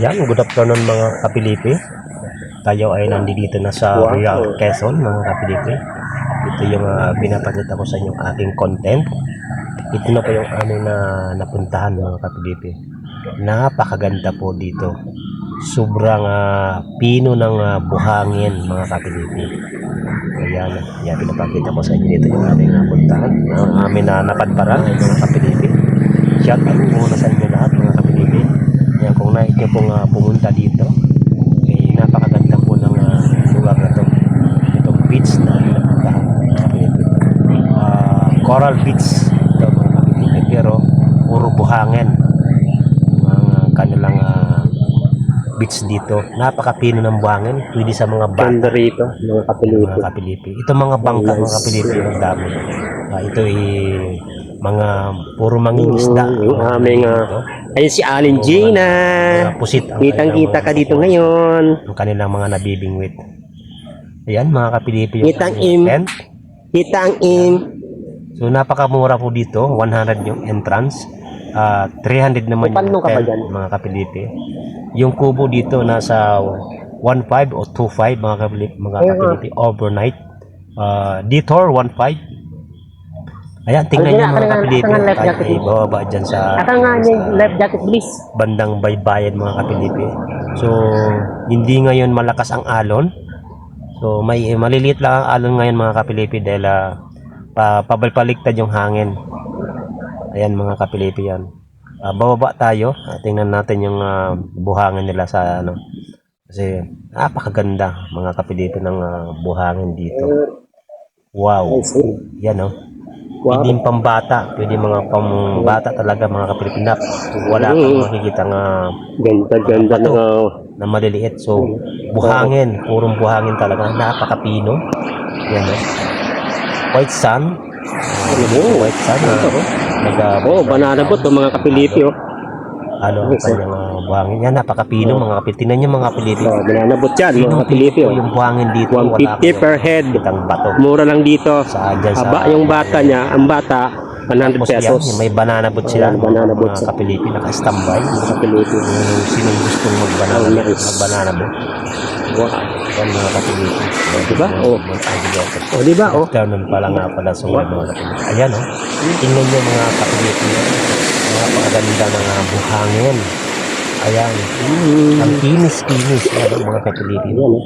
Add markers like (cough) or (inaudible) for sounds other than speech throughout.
Ayan, good afternoon mga kapilipi. Tayo ay nandito na sa. Real Quezon mga kapilipi. Ito yung uh, pinapakita ko sa inyo aking content. Ito na po yung aming na napuntahan mga kapilipi. Napakaganda po dito. Sobrang ah, pino ng ah, buhangin mga kapilipi. Ayan, ayan, pinapakita ko sa inyo dito yung aming napuntahan. Ang aming na napadparan mga kapilipi. Shout out muna sa inyo lahat kung nyo pong ah, pumunta dito, eh, napakaganda po ng ah, lugar na to. Itong beach na napuntahan kapilipi. Ah, coral beach ito mga kapilipi, pero puro buhangin ang kanilang ah, beach dito. Napakapino ng buhangin, pwede sa mga Ganda rito, mga kapilipi. mga kapilipi. Ito mga bangka mga kapilipi ang dami. Ah, ito ay mga puro mangingisda. Mm, yung aming, ah, Ito. Ayun si Alin Gina. Mga pusit ang Kitang kita kanilang ka dito pusit. ngayon. Ang kanilang mga nabibingwit. Ayan mga kapilipi. Kitang im. tent. Kita ang im. So napakamura po dito. 100 yung entrance. Ah 300 naman Paano yung ka tent, dyan? mga kapilipi. Yung kubo dito nasa 1.5 o 2.5 mga kapilipi, mga nga. kapilipi overnight. Ah detour 1.5. Ayan, tingnan yun? mga life Tayo bababa dyan sa, Aka nga yung life jacket please. bandang baybayin mga kapilipi. So, hindi ngayon malakas ang alon. So, may eh, maliliit lang ang alon ngayon mga kapilipi dahil ah, pa, pabalpaliktad yung hangin. Ayan mga kapilipi yan. Ah, bababa tayo. Ah, tingnan natin yung ah, buhangin nila sa ano. Kasi napakaganda mga kapilipi ng ah, buhangin dito. Wow. Yan oh. Wow. Hindi pambata. Pwede mga pambata talaga mga kapilipinak. Wala kang makikita nga Ganda, ganda ng uh, na maliliit. So, buhangin. Purong buhangin talaga. Napakapino. Yan oh. White sun. ano mo? White sun. na nag, Oh, banana boat oh, mga kapilipi oh. ano, ang kanyang ah, buhangin. Yan, napakapino mga kapilipi. Tingnan niyo mga kapilipi. Oh, banana boat yan, mga kapilipi oh. yung buhangin dito. Wala 150 kang per head. kitang bato. Mura lang dito. Sa, dyan sa, Haba yung bata niya, ang bata 100 Tapos pesos. yan, may banana boat sila. Ayan, banana boat mga kapilipi. Naka-standby. Mga kapilipi. Kung sinong gustong mag-banana, Oh, nice. mag-banana boat. Wow. Yan mga kapilipi. Diba? Oh. Oh. Oh, di ba oh? Afternoon pa lang nga pala sa mga kapilipi. Ayan oh. Tingnan nyo mga kapilipi. Mga pagaganda ng buhangin. Ayan. Mm. Ang kinis-kinis yan mga kapilipi. Yan oh.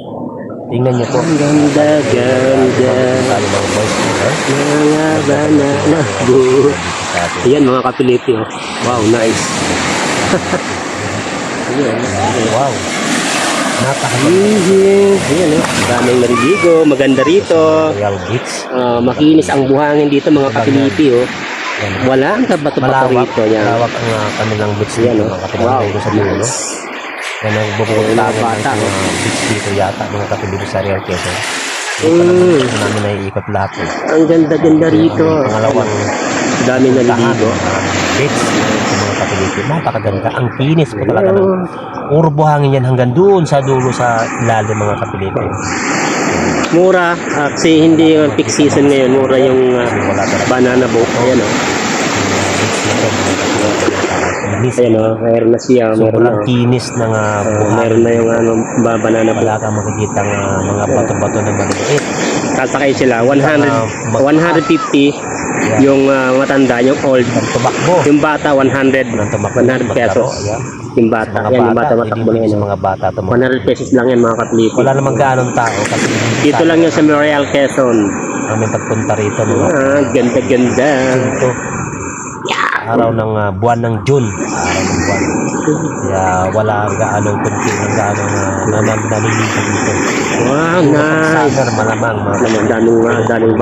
Tingnan nyo po. Ganda, ganda. Lalo mga boys eh. Mga banana. Ayan mga kapilipi oh. Wow, nice. (laughs) Ayan. Wow. Napakaganda. Ayan oh. Daming naliligo. Maganda rito. Royal Beach. Ah, makinis ang buhangin dito mga kapilipi oh. Yan. Wala ang kabato-bato rito. Yan. Malawak ang uh, kanilang beach Yan, dito oh. mga kapilipi. Wow. Dito sa dulo. Nice. Yan ang bata, ng oh. mga beach dito yata mga kapilipi sa Real Quezon. Mm. Mm. Ito namin naiikot lahat. Eh. Ang ganda-ganda rito. Ang pangalawang Dami naliligo. uh, beach mga kapilipi. Napakaganda. Ang kinis po talaga ng Oh, puro buhangin yan hanggang doon sa dulo sa ilalim mga kapilipi. Mura. ah, Kasi hindi yung peak season ngayon. Mura yung talaga. banana boat. Ayan o. Kinis. Ayan o. Meron na siya. Meron na. Kinis ng uh, Oh, buhangin. meron na yung ano, ba- banana boat. Wala kang makikita ng uh, mga bato-bato na maliliit. Sasakay sila. 100, 150 yung ah, matanda, yung old. Ang tumakbo. Yung bata, 100. Ang tumakbo. 100 pesos. Ayan. Yung bata. Mga Yan, yung bata. bata matakbo na oh. mga bata tumakbo. 100 pesos lang yan mga katlipid. Wala namang gaanong tao kasi Dito lang yan sa Memorial Quezon. Kami pagpunta rito mga Ah, ganda-ganda. ito. Araw ng uh, buwan ng June. Araw ng buwan. Kaya wala gaanong kunti ng gaanong uh, nanan naliligo dito. Wow, nice. Summer malamang mo, daming, mga daming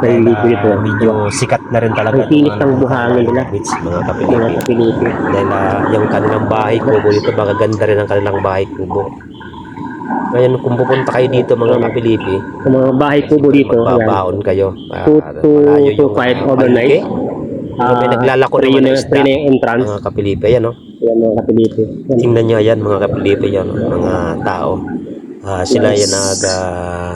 naliligo dito. uh, medyo sikat na rin talaga. Ang itong, ng ano, buhangin nila. beach, mga Mga kapilipi. kapilipi. Dahil ah, yung kanilang bahay kubo dito, magaganda rin ang kanilang bahay kubo. Ngayon, kung pupunta kayo dito mga kapilipi, Sa mga bahay kubo dito, yan. magbabaon kayo. Ah, 2 to malayo 2 5 ah, overnight. Yung may naglalako naman na, isda. yung entrance. Mga kapilipi, yan o. Yan mga kapilipi. Yan. Tingnan nyo, ayan mga kapilipi yan, mga tao. Ah, sila yan nag, ah,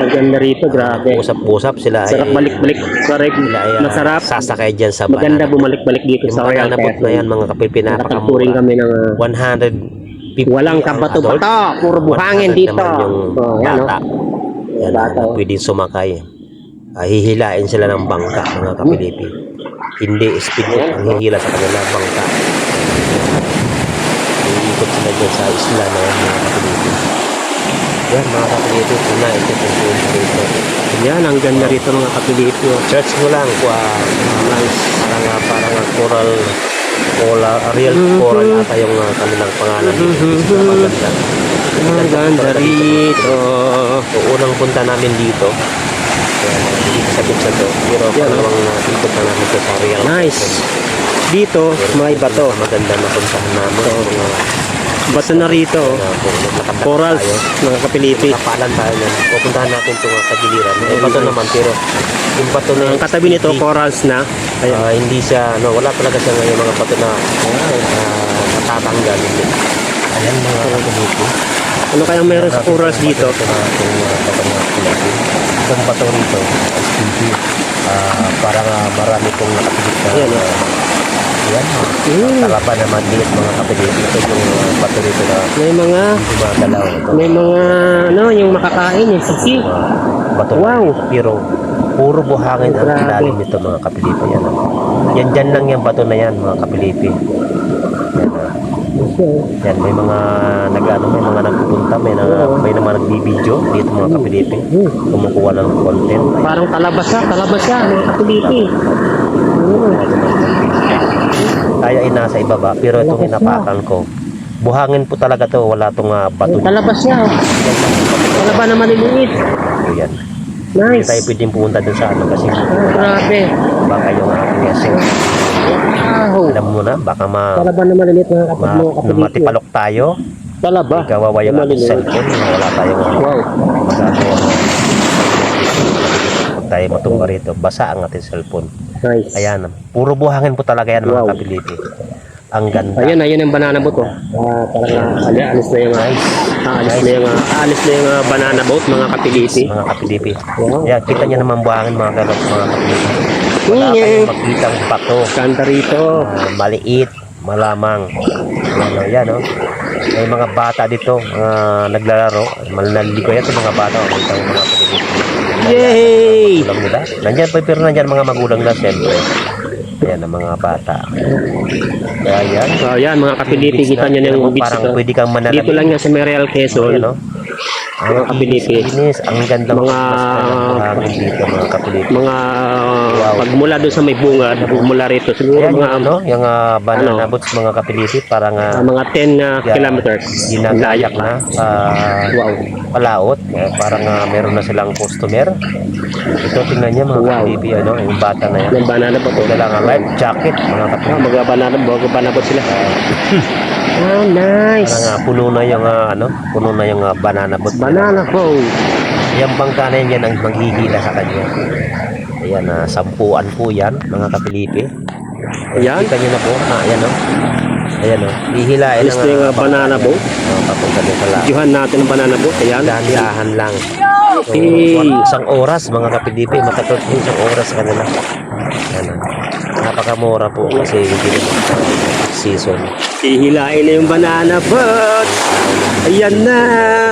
Ang ganda rito, grabe. Usap-usap sila ay Sarap balik-balik. Correct. sila ay ah, Masarap. sasakay dyan sa Maganda banana. bumalik-balik dito Yung sa Royal nabot na yan mga kapilipin Nakatagpuring napakamura. kami ng ah, 150 walang ang kabato-bato. Puro buhangin 100 dito. yung Oh, yan, bata. oh. Yan, Bata, oh. pwedeng sumakay. Ah, hihilain sila ng bangka mga kapilipi. Hindi speedboat ang hihila sa kanila bangka. Iikot sila dyan sa isla na yan mga kapilipi. Yan mga kapilipi, una ito kung punta rito. Yan, ang ganda rito mga kapilipyo. Search mo lang kung nice. parang ah, parang ah, coral coral, ah, real Mhm. coral ata yung ah, kanilang pangalan. Mhm. Maganda. Ang ganda rito. So, unang punta namin dito. Dito sa to. Pero pangalawang uh, ikot na namin sa real. Nice. Dito, may bato. Maganda na puntahan namin. Uh, Bato na rito. nakabalik Corals, mga kapilipi. Kapalan tayo yan. Pupuntahan natin itong uh, tagiliran. May bato naman pero yung bato na Ang katabi nito, hindi, corals na. Ayan. ah, hindi siya, no, wala talaga siya ngayon mga bato na uh, natatanggal. Hindi. Ayan mga kapiliti. Ano kayang meron sa corals dito? Ito na itong uh, bato na pilati. Itong bato rito, SPG. Ah, parang uh, marami pong nakapilit na. Ayan, uh, Ayan, Mm. talaba na maliit mga kapilit. Ito yung uh, bato rito na May mga, gumagalaw. Ito. may mga, ano, yung makakain, yung sisi. Uh, bato Wow. Pero puro buhangin ang ilalim nito mga kapilipi. Yan, ah. yan dyan lang yung bato na yan mga kapilipi. Yan, ah. Yan, may mga nag ano, may mga nagpupunta, may mga may naman nagbibideo dito mga kapilipi. Kumukuha ng content. Parang talabas siya, talabas siya, mga kapilipi. Kaya ay nasa ibaba, pero itong hinapakan ko. Buhangin po talaga to, wala tong ah, bato. Talabas siya. oh. Talaba na maliliit. So, yan. Hindi Nice. tayo pwedeng pumunta dun sa ano kasi Ah, grabe. baka yung aking yasin. Wow. Alam mo na, baka ma, Talaba na maliliit mga kapag ma, matipalok tayo. Talaba. Kawawa yung aking cellphone. Wala tayong ano, Wow. magagawa. Tayo matumba rito. Basa ang ating cellphone. Nice. Ayan. Puro buhangin po talaga yan mga Wow. kapilipi. Ang ganda. Ayan, ayan ang banana boat oh. Ah, parang uh, ali, alis na yung uh, alis na yung uh, alis na yung uh, banana boat mga kapilipi. Mga kapilipi. Wow. Ayan, kita niyo naman buhangin mga kalot mga kapilipi. Wala Mm, kayong makitang bato. Ganda rito. Ah, maliit, malamang. Ayan o, yan o. May mga bata dito, mga naglalaro. Malnaligo yan sa mga bata. Mo mga kapilipi. Yay! magulang nila. Nandyan pa, pero nandyan mga magulang na siyempre. Ayan ang mga bata. Kaya yan. So, yan mga kapilipi, Beach kita nyo na yung beach Parang pwede kang manalamig. Dito lang yan sa Mereal Quezon. Ayan o. Ang Mga kapilipi. inis, ang ganda Mga- ng hangin dito mga kapilipi. Mga Wow. pag mula doon sa may bungad, mula rito, siguro Ayan mga yung ano, yung ah, banana Ano? boats mga kapilipi, parang ah, uh, mga 10 uh, kilometers. ginagayak na ah, Wow. palaot. Eh, parang ah, meron na silang customer. Ito tingnan niyo mga Wow. kapilipi, ano, yung bata na yan. Yung banana boat. Ito lang ang life jacket mga Ah, kapilipi. mag-banana boat, banana boat sila. (laughs) Ah, nice. Parang ah, puno na yung ah, ano, puno na yung ah, banana boat. Banana boat. Yung bangka na yan, yan ang maghihila sa kanya. Ayan, ah, sampuan po yan, mga kapilipi. Ayan. Kita nyo na po, ah, ayan o. Ayan o, hihilain Alis na yung ah, banana boat. Oh, papunta din lahat. Videohan natin ang banana boat. Ayan. Dahan-dahan lang. So, Hey. isang oras, mga kapilipi, makatulog din isang oras kanila. Ayan o. Napakamura po kasi hindi naman season. Hihilain na yung banana boat. Ayan na.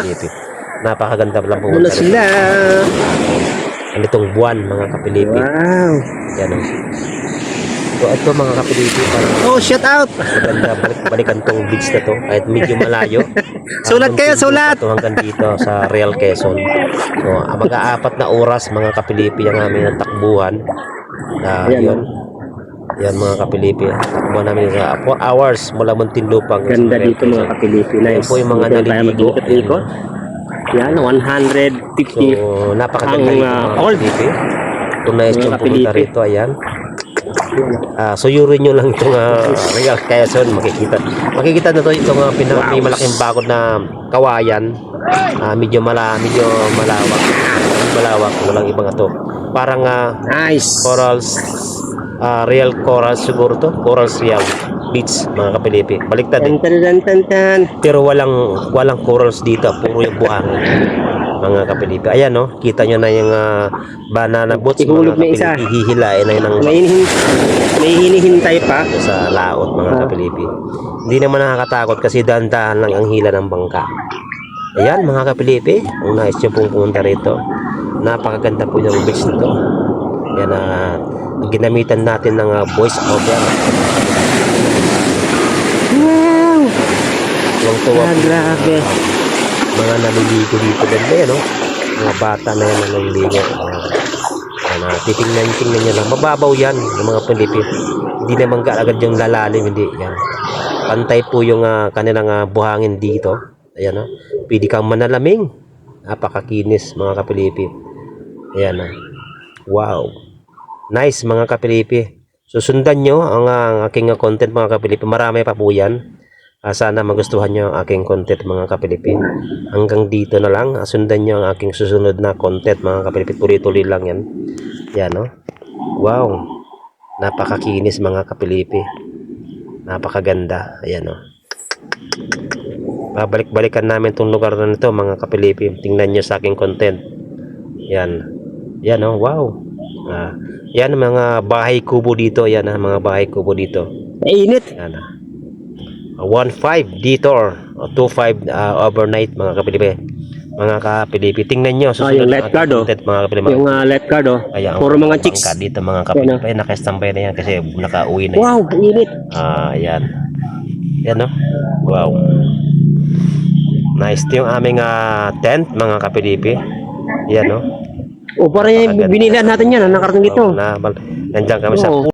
Kapilipi. Napakaganda lang po. Muna sila. Ganitong buwan, mga kapilipi. Wow. Yan o. So, ito mga kapilipi, parang Oh, shout out. maganda balik, balikan tong beach na to kahit medyo malayo (laughs) Sulat kayo, sulat! ito hanggang dito sa Real Quezon so mag-aapat na oras mga kapilipi ang aming takbuhan uh, Ayan, yun yan mga kapilipi takbuhan namin sa 4 hours mula Muntinlupang Ganda dito mga kapilipi. Nice. Yan po yung mga naliligo. mag-ikot-ikot. Yan, 150. so napakaganda Ang, ah, mga old. kapilipi kung nais yung pumunta rito ayan Ah, suyurin nyo lang itong uh, Real Quezon, makikita. Makikita na to itong uh, pinaka may Wow. malaking bakod na kawayan. Ah, medyo mala, medyo malawak. Malawak, walang ibang to. Parang ah, Nice. corals ah, real corals siguro to. Corals real beach mga kapilipi. Baliktad eh. Tan tan tan. Pero walang walang corals dito, puro yung buhangin. mga kapilipi. Ayan no, kita nyo na yung ah, banana boats Ihulog na isa. Hihilain na yun May, hinihin, may hinihintay pa. sa laot mga Ah. kapilipi. Hindi naman nakakatakot kasi dahan-dahan lang ang hila ng bangka. Ayan mga kapilipi, kung nais nyo pong pumunta rito, napakaganda po yung beach nito. Yan na ginamitan natin ng ah, voice over. Wow! Yung tuwa Ah, grabe. mga naliligo dito ganda yan, no? Mga bata na yan na naliligo. Uh, ano, titingnan, tingnan nyo lang. Mababaw yan, yung mga Pilipin. Hindi naman kaagad yung lalalim, hindi. Yan. Pantay po yung ah, kanilang ah, buhangin dito. Ayan, no? Pwede kang manalaming. Napakakinis, mga kapilipin. Ayan, no? Wow. Nice, mga kapilipi. Susundan nyo ang, ang aking content, mga kapilipi. Marami pa po yan. Ah, sana magustuhan nyo ang aking content mga kapilipin. Hanggang dito na lang. Ah, Sundan nyo ang aking susunod na content mga kapilipin. Tuloy-tuloy lang yan. Yan no. Wow. Napakakinis mga kapilipi. Napakaganda. Ayan no. Babalik-balikan namin itong lugar na ito mga kapilipi. Tingnan nyo sa aking content. Yan. Yan no. Wow. Ah, yan mga bahay kubo dito. Yan ha, mga bahay kubo dito. Mainit. Yan ah. 1.5 detour o 2.5 uh, overnight mga kapilipi mga kapilipi tingnan nyo Ah, yung lifeguard, oh. content, mga kapilipi Yung uh, lifeguard, oh. Kaya ang Puro mga chicks. dito mga kapilipi ay nakastambay na yan kasi nakauwi na yan. Wow, init. ah yan yan no wow nice ito yung aming ah, tent mga kapilipi yan no O, yung binilihan natin yan, ah, nakarating dito. na, nandiyan kami sa Oo.